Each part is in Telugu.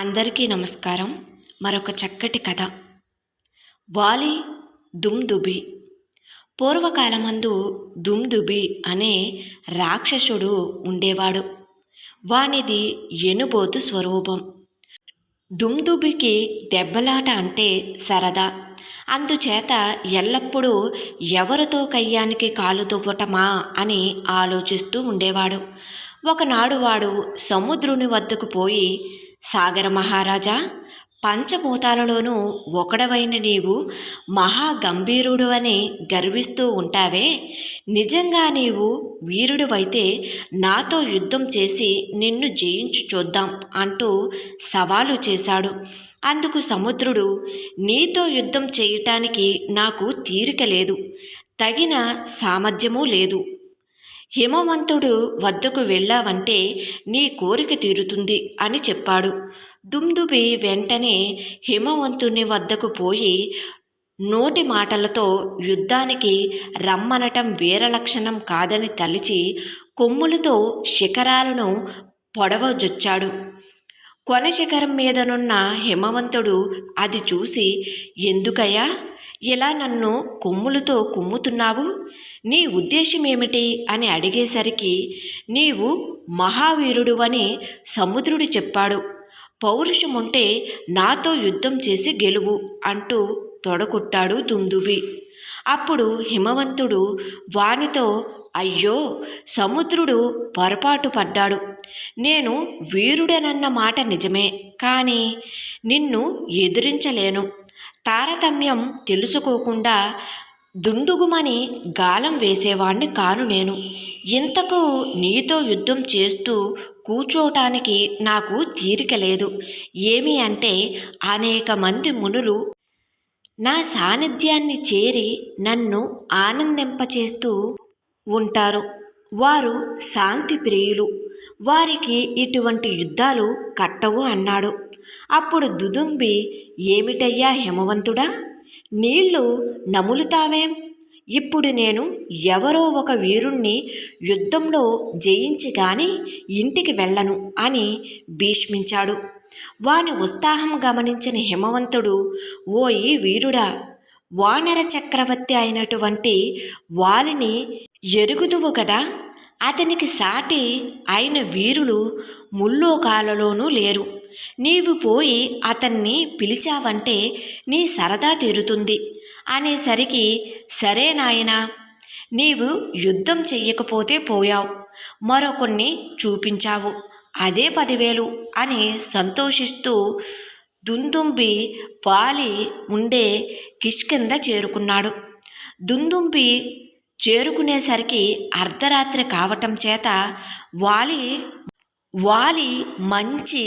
అందరికీ నమస్కారం. మరొక చక్కటి కథ. వాలి దుమ్దుబి. పూర్వకాలమందు దుమ్దుబి అనే రాక్షసుడు ఉండేవాడు. వానిది ఎనుబోతు స్వరూపం. దుమ్దుబికి దెబ్బలాట అంటే సరదా. అందుచేత ఎల్లప్పుడూ ఎవరితో కయ్యానికి కాలు దువ్వటమా అని ఆలోచిస్తూ ఉండేవాడు. ఒకనాడు వాడు సముద్రుని వద్దకు పోయి సాగర మహారాజా! పంచభూతాలలోనూ ఒకడవైన నీవు మహా గంభీరుడు అని గర్విస్తూ ఉంటావే. నిజంగా నీవు వీరుడువైతే నాతో యుద్ధం చేసి నిన్ను జయించు చూద్దాం అంటూ సవాలు చేశాడు. అందుకు సముద్రుడు నీతో యుద్ధం చేయటానికి నాకు తీరిక లేదు. తగిన సామర్థ్యమూ లేదు. హిమవంతుడు వద్దకు వెళ్ళావంటే నీ కోరిక తీరుతుంది అని చెప్పాడు. దుమ్దుబి వెంటనే హిమవంతుని వద్దకు పోయి నోటి మాటలతో యుద్ధానికి రమ్మనటం వీరలక్షణం కాదని తలిచి కొమ్ములతో శిఖరాలను పొడవజొచ్చాడు. కొన శిఖరం మీదనున్న హిమవంతుడు అది చూసి ఎందుకయ్యా? ఇలా నన్ను కొమ్ములతో కుమ్ముతున్నావు? నీ ఉద్దేశం ఏమిటి అని అడిగేసరికి నీవు మహావీరుడు అని సముద్రుడు చెప్పాడు. పౌరుషముంటే నాతో యుద్ధం చేసి గెలువు అంటూ తొడగొట్టాడు దుందుబి. అప్పుడు హిమవంతుడు వానితో అయ్యో సముద్రుడు పొరపాటు పడ్డాడు. నేను వీరుడనన్న మాట నిజమే కానీ నిన్ను ఎదిరించలేను. తారతమ్యం తెలుసుకోకుండా దుండుగుమని గాలం వేసేవాణ్ణి కాను నేను. ఇంతకు నీతో యుద్ధం చేస్తూ కూర్చోటానికి నాకు తీరిక లేదు. ఏమి అంటే అనేక మంది మునులు నా సాన్నిధ్యాన్ని చేరి నన్ను ఆనందింపచేస్తూ ఉంటారు. వారు శాంతి ప్రియులు వారికి ఇటువంటి యుద్ధాలు కట్టవు అన్నాడు. అప్పుడు దుదుంబి ఏమిటయ్యా హిమవంతుడా? నీళ్ళు నములుతావేం? ఇప్పుడు నేను ఎవరో ఒక వీరుణ్ణి యుద్ధంలో జయించి గాని ఇంటికి వెళ్ళను అని భీష్మించాడు. వాని ఉత్సాహం గమనించిన హిమవంతుడు ఓయి వీరుడా వానర చక్రవర్తి అయినటువంటి వాలిని ఎరుగుదువు కదా? అతనికి సాటి అయిన వీరులు ముల్లోకాలలోనూ లేరు. నీవు పోయి అతన్ని పిలిచావంటే నీ సరదా తీరుతుంది. అనేసరికి సరే నాయనా నీవు యుద్ధం చెయ్యకపోతే పోయావు. మరొకన్ని చూపించావు. అదే పదివేలు అని సంతోషిస్తూ దుందుంబి వాలి ఉండే కిష్కింద చేరుకున్నాడు. దుందుంబి చేరుకునేసరికి అర్ధరాత్రి కావటం చేత వాలి వాలి మంచి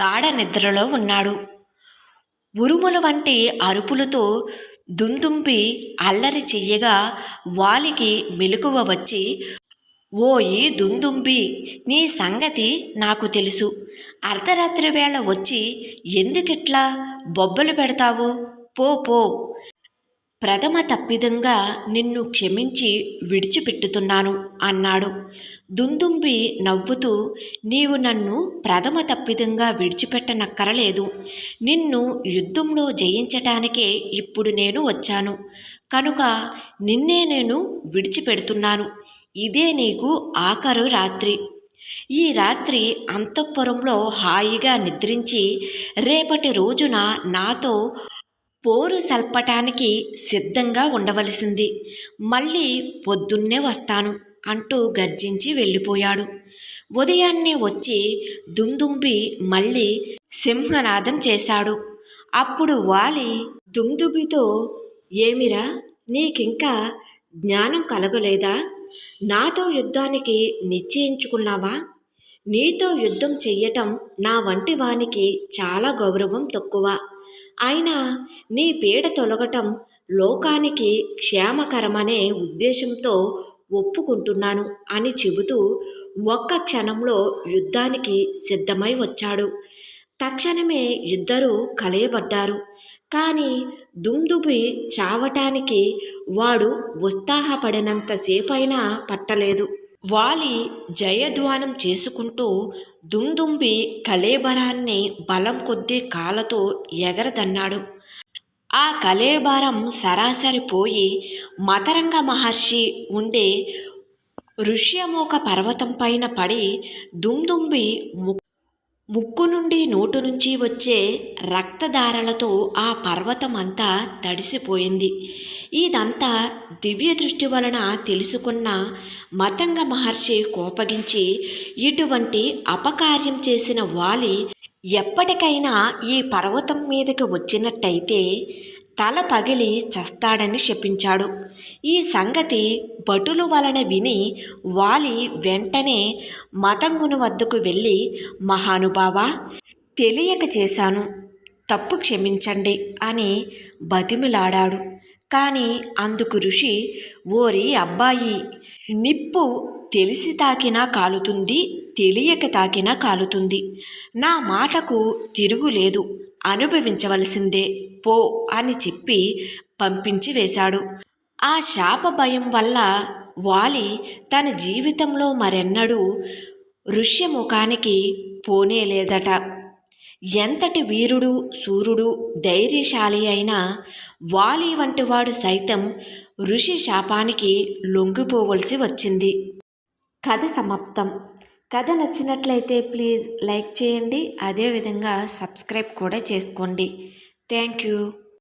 గాఢ నిద్రలో ఉన్నాడు. ఉరుముల వంటి అరుపులతో దుందుంపి అల్లరి చెయ్యగా వాలికి మెలకువ వచ్చి ఓయి దుందుంపి నీ సంగతి నాకు తెలుసు. అర్ధరాత్రి వేళ వచ్చి ఎందుకిట్లా బొబ్బలు పెడతావు? పో పో. ప్రథమ తప్పిదంగా నిన్ను క్షమించి విడిచిపెట్టుతున్నాను అన్నాడు. దుందుంబి నవ్వుతూ నీవు నన్ను ప్రథమ తప్పిదంగా విడిచిపెట్టనక్కరలేదు. నిన్ను యుద్ధంలో జయించటానికే ఇప్పుడు నేను వచ్చాను. కనుక నిన్నే నేను విడిచిపెడుతున్నాను. ఇదే నీకు ఆఖరు రాత్రి. ఈ రాత్రి అంతఃపురంలో హాయిగా నిద్రించి రేపటి రోజున నాతో పోరు సల్పటానికి సిద్ధంగా ఉండవలసింది. మళ్ళీ పొద్దున్నే వస్తాను అంటూ గర్జించి వెళ్ళిపోయాడు. ఉదయాన్నే వచ్చి దుందుంబి మళ్ళీ సింహనాదం చేశాడు. అప్పుడు వాలి దుందుబితో ఏమిరా నీకింకా జ్ఞానం కలగలేదా? నాతో యుద్ధానికి నిశ్చయించుకున్నావా? నీతో యుద్ధం చెయ్యటం నా వంటి వానికి చాలా గౌరవం తక్కువ. అయినా నీ పీడ తొలగటం లోకానికి క్షేమకరమనే ఉద్దేశంతో ఒప్పుకుంటున్నాను అని చెబుతూ ఒక్క క్షణంలో యుద్ధానికి సిద్ధమై వచ్చాడు. తక్షణమే ఇద్దరూ కలయబడ్డారు. కానీ దుమ్దుబి చావటానికి వాడు ఉత్సాహపడినంతసేపైనా పట్టలేదు. వాలి జయధ్వానం చేసుకుంటూ దుందుంబి కళేబరాన్ని బలం కొద్దీ కాళ్ళతో ఎగరదన్నాడు. ఆ కళేబరం సరాసరి పోయి మతరంగ మహర్షి ఉండే ఋష్యమోక పర్వతం పైన పడి దుమ్దుంబి ము- ముక్కు నుండి నోటు నుంచి వచ్చే రక్తధారలతో ఆ పర్వతం అంతా తడిసిపోయింది. ఇదంతా దివ్య దృష్టి వలన తెలుసుకున్న మతంగ మహర్షి కోపగించి ఇటువంటి అపకార్యం చేసిన వాలి ఎప్పటికైనా ఈ పర్వతం మీదకి వచ్చినట్టయితే తల పగిలి చస్తాడని శపించాడు ఈ సంగతి భటులు వలన విని వాలి వెంటనే మతంగును వద్దకు వెళ్ళి మహానుభావ తెలియక చేశాను. తప్పు క్షమించండి అని బతిమిలాడాడు. కానీ అందుకు ఋషి ఓరి అబ్బాయి నిప్పు తెలిసి తాకినా కాలుతుంది తెలియక తాకినా కాలుతుంది. నా మాటకు తిరుగులేదు అనుభవించవలసిందే పో అని చెప్పి పంపించి వేశాడు. ఆ శాప భయం వల్ల వాలి తన జీవితంలో మరెన్నడూ ఋష్యముఖానికి పోనే లేదట. ఎంతటి వీరుడు సూర్యుడు ధైర్యశాలి అయినా వాలి వంటివాడు సైతం ఋషి శాపానికి లొంగిపోవలసి వచ్చింది. కథ సమాప్తం. కథ నచ్చినట్లయితే ప్లీజ్ లైక్ చేయండి. అదేవిధంగా సబ్స్క్రైబ్ కూడా చేసుకోండి. Thank you.